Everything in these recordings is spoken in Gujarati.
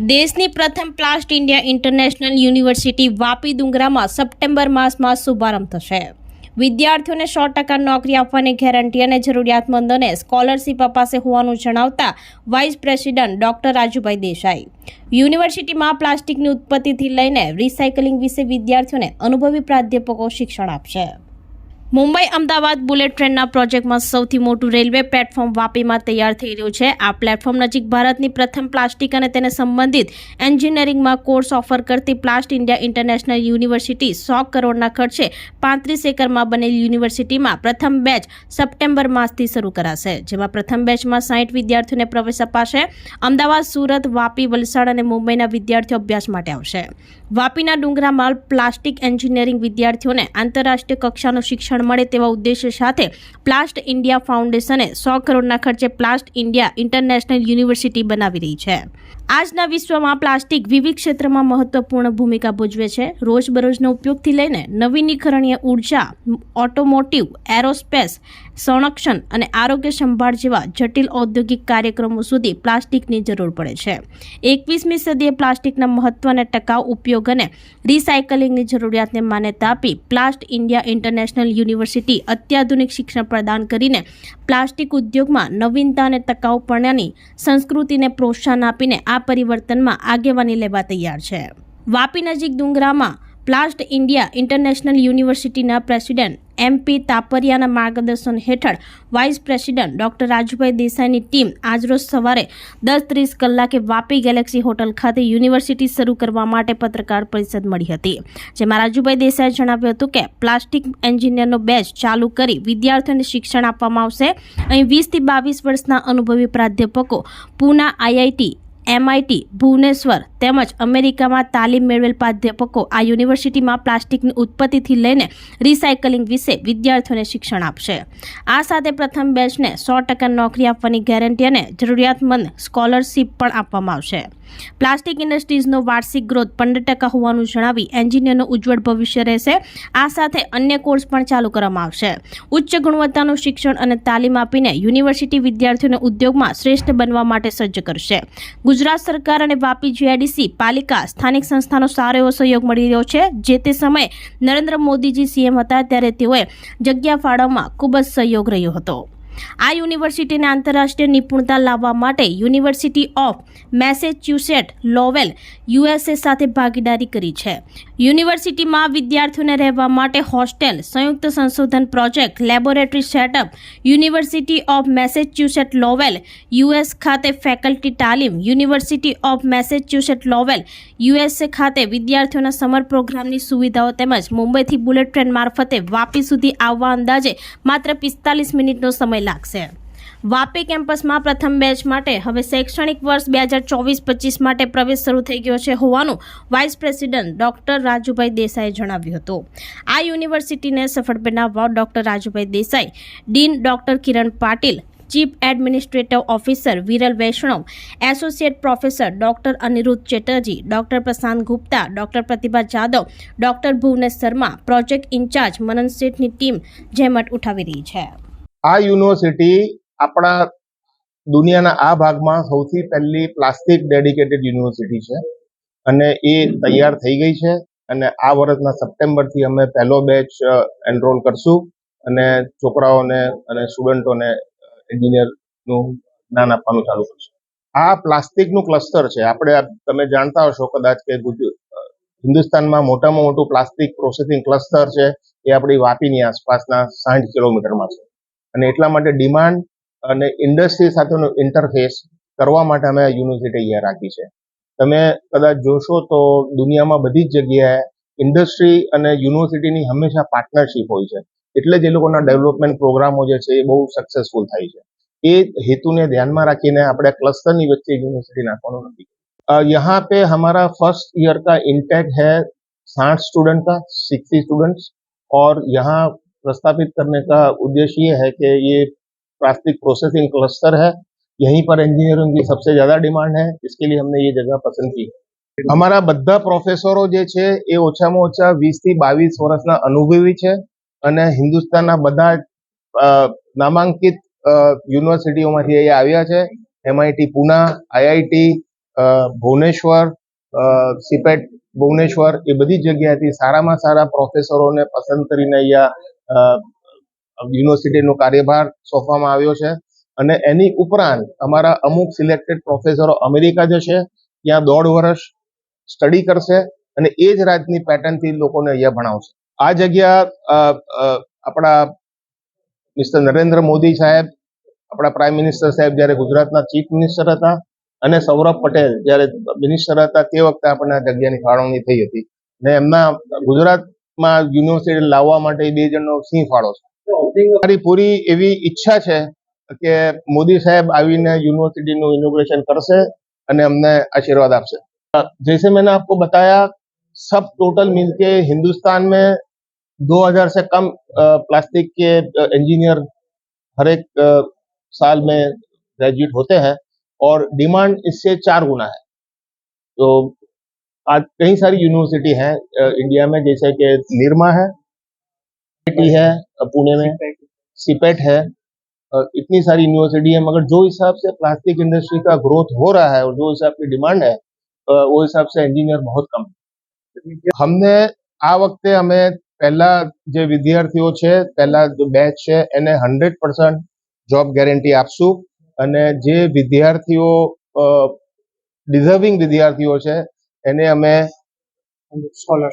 દેશની પ્રથમ Plast India international university Vapi ડુંગરામાં September માસમાં શુભારંભ થશે. વિદ્યાર્થીઓને સો ટકા નોકરી આપવાની ગેરંટી અને જરૂરિયાતમંદોને સ્કોલરશીપ અપાશે હોવાનું જણાવતા vice president doctor Rajubhai Desai. યુનિવર્સિટીમાં પ્લાસ્ટિકની ઉત્પત્તિથી લઈને રિસાયકલિંગ વિશે વિદ્યાર્થીઓને અનુભવી પ્રાધ્યાપકો શિક્ષણ આપશે. મુંબઈ અમદાવાદ બુલેટ ટ્રેનના પ્રોજેક્ટમાં સૌથી મોટું રેલવે પ્લેટફોર્મ વાપીમાં તૈયાર થઈ રહ્યું છે. આ પ્લેટફોર્મ નજીક ભારતની પ્રથમ પ્લાસ્ટિક અને તેને સંબંધિત એન્જિનિયરિંગમાં કોર્સ ઓફર કરતી પ્લાસ્ટ ઇન્ડિયા ઇન્ટરનેશનલ યુનિવર્સિટી સો કરોડના ખર્ચે પાંત્રીસ એકરમાં બનેલી યુનિવર્સિટીમાં પ્રથમ બેચ સપ્ટેમ્બર માસથી શરૂ કરાશે, જેમાં પ્રથમ બેચમાં સાઠ વિદ્યાર્થીઓને પ્રવેશ અપાશે. અમદાવાદ, સુરત, વાપી, વલસાડ અને મુંબઈના વિદ્યાર્થીઓ અભ્યાસ માટે આવશે. વાપીના ડુંગરામાં પ્લાસ્ટિક એન્જિનિયરિંગ વિદ્યાર્થીઓને આંતરરાષ્ટ્રીય કક્ષાનું શિક્ષણ મળે તેવા ઉદ્દેશ્ય સાથે પ્લાસ્ટ ઇન્ડિયા ફાઉન્ડેશને સો કરોડના ખર્ચે પ્લાસ્ટ ઇન્ડિયા ઇન્ટરનેશનલ યુનિવર્સિટી બનાવી રહી છે. આજના વિશ્વમાં પ્લાસ્ટિક વિવિધ ક્ષેત્રમાં મહત્વપૂર્ણ ભૂમિકા ભજવે છે. રોજબરોજના ઉપયોગથી લઈને નવીનીકરણીય ઊર્જા, ઓટોમોટિવ, એરોસ્પેસ, સંરક્ષણ અને આરોગ્ય સંભાળ જેવા જટિલ ઔદ્યોગિક કાર્યક્રમો સુધી પ્લાસ્ટિકની જરૂર પડે છે. એકવીસમી સદીએ પ્લાસ્ટિકના મહત્વ ટકાઉ ઉપયોગ અને રિસાયકલિંગની જરૂરિયાતને માન્યતા આપી પ્લાસ્ટ ઇન્ડિયા ઇન્ટરનેશનલ યુનિવર્સિટી અત્યાધુનિક શિક્ષણ પ્રદાન કરીને પ્લાસ્ટિક ઉદ્યોગમાં નવીનતા અને ટકાઉપણાની સંસ્કૃતિને પ્રોત્સાહન આપીને આ પરિવર્તનમાં આગેવાની લેવા તૈયાર છે. વાપી નજીક ડુંગરામાં પ્લાસ્ટ ઇન્ડિયા ઇન્ટરનેશનલ યુનિવર્સિટીના પ્રેસિડેન્ટ એમપી તાપરિયાના માર્ગદર્શન હેઠળ વાઇસ પ્રેસિડન્ટ ડોક્ટર રાજુભાઈ દેસાઈની ટીમ આજરોજ સવારે દસ ત્રીસ કલાકે વાપી ગેલેક્સી હોટલ ખાતે યુનિવર્સિટી શરૂ કરવા માટે પત્રકાર પરિષદ મળી હતી. જેમાં રાજુભાઈ દેસાઈએ જણાવ્યું હતું કે પ્લાસ્ટિક એન્જિનિયરનો બેચ ચાલુ કરી વિદ્યાર્થીઓને શિક્ષણ આપવામાં આવશે. અહીં વીસથી બાવીસ વર્ષના અનુભવી પ્રાધ્યાપકો પૂના આઈઆઈટી એમઆઈટી ભુવનેશ્વર તેમજ અમેરિકામાં તાલીમ મેળવેલ પ્રાધ્યાપકો આ યુનિવર્સિટીમાં પ્લાસ્ટિકની ઉત્પત્તિથી લઈને રિસાયકલિંગ વિશે વિદ્યાર્થીઓને શિક્ષણ આપશે. આ સાથે પ્રથમ બેચને સો ટકા નોકરી આપવાની ગેરંટી અને જરૂરિયાતમંદ સ્કોલરશીપ પણ આપવામાં આવશે. પ્લાસ્ટિક ઇન્ડસ્ટ્રીઝનો વાર્ષિક ગ્રોથ પંદર ટકા હોવાનું જણાવી એન્જિનિયરનું ઉજ્જવળ ભવિષ્ય રહેશે. આ સાથે અન્ય કોર્સ પણ ચાલુ કરવામાં આવશે. ઉચ્ચ ગુણવત્તાનું શિક્ષણ અને તાલીમ આપીને યુનિવર્સિટી વિદ્યાર્થીઓને ઉદ્યોગમાં શ્રેષ્ઠ બનવા માટે સજ્જ કરશે. ગુજરાત સરકાર અને વાપી જીઆઈડીસી પાલિકા સ્થાનિક સંસ્થાનો સારો એવો સહયોગ મળી રહ્યો છે. જે તે સમયે નરેન્દ્ર મોદીજી સીએમ હતા ત્યારે તેઓએ જગ્યા ફાળવવામાં ખૂબ જ સહયોગ રહ્યો હતો. આ યુનિવર્સિટીને આંતરરાષ્ટ્રીય નિપુણતા લાવવા માટે university of Massachusetts Lowell USA સાથે ભાગીદારી કરી છે. યુનિવર્સિટીમાં વિદ્યાર્થીઓને રહેવા માટે હોસ્ટેલ, સંયુક્ત સંશોધન project, laboratory setup, university of Massachusetts Lowell, US ખાતે ફેકલ્ટી તાલીમ, university of Massachusetts Lowell, USA ખાતે વિદ્યાર્થીઓના સમર પ્રોગ્રામની સુવિધાઓ તેમજ મુંબઈથી બુલેટ ટ્રેન મારફતે વાપી સુધી આવવા અંદાજે માત્ર પિસ્તાલીસ મિનિટનો સમય લાગશે. વાપી કેમ્પસમાં પ્રથમ બેચ માટે હવે શૈક્ષણિક વર્ષ બે હજાર ચોવીસ પચીસ માટે પ્રવેશ શરૂ થઈ ગયો છે હોવાનું વાઇસ પ્રેસિડન્ટ ડૉક્ટર રાજુભાઈ દેસાઈએ જણાવ્યું હતું. આ યુનિવર્સિટીને સફળ બનાવવા doctor Rajubhai Desai, dean doctor Kiran Patil, chief administrative officer Viral Vaishnav, associate professor doctor Anirudh Chatterjee, doctor Prashant Gupta, doctor Pratibha Jadhav, doctor Bhuvnesh Sharma, project in charge Manan શેઠની ટીમ જહેમત ઉઠાવી રહી છે. આ યુનિવર્સિટી આપણા દુનિયાના આ ભાગમાં સૌથી પહેલી પ્લાસ્ટિક ડેડિકેટેડ યુનિવર્સિટી છે. અને એ તૈયાર થઈ ગઈ છે અને આ વર્ષના સપ્ટેમ્બરથી અમે પહેલો બેચ એનરોલ કરશું અને છોકરાઓને અને સ્ટુડન્ટોને એન્જિનિયરનું જ્ઞાન આપવાનું ચાલુ કરશું. આ પ્લાસ્ટિકનું ક્લસ્ટર છે. આપણે તમે જાણતા હશો કદાચ કે હિન્દુસ્તાનમાં મોટામાં મોટું પ્લાસ્ટિક પ્રોસેસિંગ ક્લસ્ટર છે. એ આપણી વાપીની આસપાસના સાઠ કિલોમીટરમાં છે. અને એટલા માટે ડિમાન્ડ અને ઇન્ડસ્ટ્રી સાથેનો ઇન્ટરફેસ કરવા માટે અમે આ યુનિવર્સિટી અહીંયા રાખી છે તમે કદાચ જોશો તો દુનિયામાં બધી જ જગ્યાએ ઇન્ડસ્ટ્રી અને યુનિવર્સિટીની હંમેશા પાર્ટનરશિપ હોય છે એટલે જ એ લોકોના ડેવલપમેન્ટ પ્રોગ્રામો જે છે એ બહુ સક્સેસફુલ થાય છે એ હેતુને ધ્યાનમાં રાખીને આપણે ક્લસ્ટરની વચ્ચે यूनिवर्सिटी નાખવાનું નથી अ, यहाँ पे हमारा फर्स्ट ईयर का इंटेक है साठ स्टूडेंट का सिक्सटी स्टूडेंट्स और यहाँ प्रस्तावित करने का उद्देश्य ये है कि ये प्लास्टिक प्रोसेसिंग क्लस्टर है यहीं पर इंजीनियरिंग की सबसे ज्यादा डिमांड है इसके लिए हमने ये जगह पसंद की અમારા બધા પ્રોફેસરો જે છે એ ઓછામાં ઓછા વીસ થી બાવીસ વર્ષના અનુભવી છે અને હિન્દુસ્તાનના બધા જ, અ, નામાંકિત અ, યુનિવર્સિટીઓમાંથી અહીંયા આવ્યા છે એમઆઈટી પુના આઈઆઈટી અ, ભુવનેશ્વર સીપેટ Bhubaneswar એ બધી જગ્યાએથી સારામાં સારા પ્રોફેસરોને પસંદ કરીને અહીંયા યુનિવર્સિટીનો કાર્યભાર સોંપવામાં આવ્યો છે. અને એની ઉપરાંત અમારા અમુક સિલેક્ટેડ પ્રોફેસરો અમેરિકા જશે, ત્યાં દોઢ વર્ષ સ્ટડી કરશે અને એ જ રાતની પેટર્નથી લોકોને અહીંયા ભણાવશે. આ જગ્યા આપણા મિસ્ટર નરેન્દ્ર મોદી સાહેબ, આપણા પ્રાઇમ મિનિસ્ટર સાહેબ જ્યારે ગુજરાતના ચીફ મિનિસ્ટર હતા અને સૌરભ પટેલ, જયારે મિનિસ્ટર હતા તે વખતે આપણને આ જગ્યાની ફાળવણી થઈ હતી. ને એમના ગુજરાતમાં યુનિવર્સિટી લાવવા માટે બે જણનો સિંહ ફાળો છે. મારી પૂરી એવી ઈચ્છા છે કે મોદી સાહેબ આવીને યુનિવર્સિટીનું ઇનોગ્રેશન કરશે અને અમને આશીર્વાદ આપશે. જૈસે મેં આપકો બતાયા, સબ सब टोटल मिलके हिंदुस्तान में 2000 से कम प्लास्टिक પ્લાસ્ટિક કે એન્જિનિયર હરેક સાલ મેં ग्रेजुएट હોતે હૈ. और डिमांड इससे चार गुना है तो आज कई सारी यूनिवर्सिटी हैं अ, इंडिया में जैसे कि निरमा है IIT है अ, पुणे में सीपेट है अ, इतनी सारी यूनिवर्सिटी है मगर जो हिसाब से प्लास्टिक इंडस्ट्री का ग्रोथ हो रहा है और जो हिसाब की डिमांड है अ, वो हिसाब से इंजीनियर बहुत कम है हमने આ વખતે અમે પહેલા જે વિદ્યાર્થીઓ છે પહેલા જો બેચ છે એને હંડ્રેડ પર્સન્ટ જોબ ગેરંટી આપશું અને જે વિદ્યાર્થીઓ ડિઝર્વિંગ વિદ્યાર્થીઓ છે એને અમે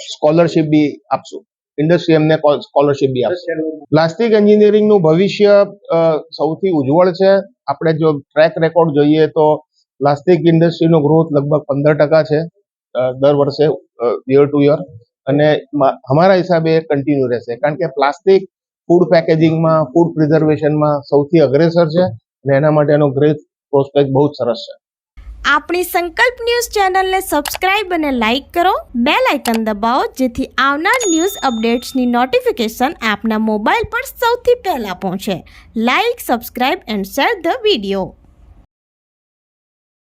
સ્કોલરશીપ બી આપશું. ઇન્ડસ્ટ્રી એમને સ્કોલરશીપ બી આપશે. પ્લાસ્ટિક એન્જિનિયરિંગનું ભવિષ્ય સૌથી ઉજ્જવળ છે. આપણે જો ટ્રેક રેકોર્ડ જોઈએ તો પ્લાસ્ટિક ઇન્ડસ્ટ્રીનો ગ્રોથ લગભગ પંદર ટકા છે દર વર્ષે યર ટુ યર અને અમારા હિસાબે કન્ટિન્યુ રહેશે. કારણ કે પ્લાસ્ટિક ફૂડ પેકેજિંગમાં ફૂડ પ્રિઝર્વેશનમાં સૌથી અગ્રેસર છે. અને એના માટેનો ગ્રેથ પ્રોસ્પેક્ટ બહુ જ સરસ છે. આપણી સંકલ્પ ન્યૂઝ ચેનલને સબસ્ક્રાઇબ અને લાઇક કરો. બે લાઇકન દબાવો, જેથી આવનાર ન્યૂઝ અપડેટ્સની નોટિફિકેશન આપના મોબાઈલ પર સૌથી પહેલાં પહોંચે. Like, subscribe and share the video.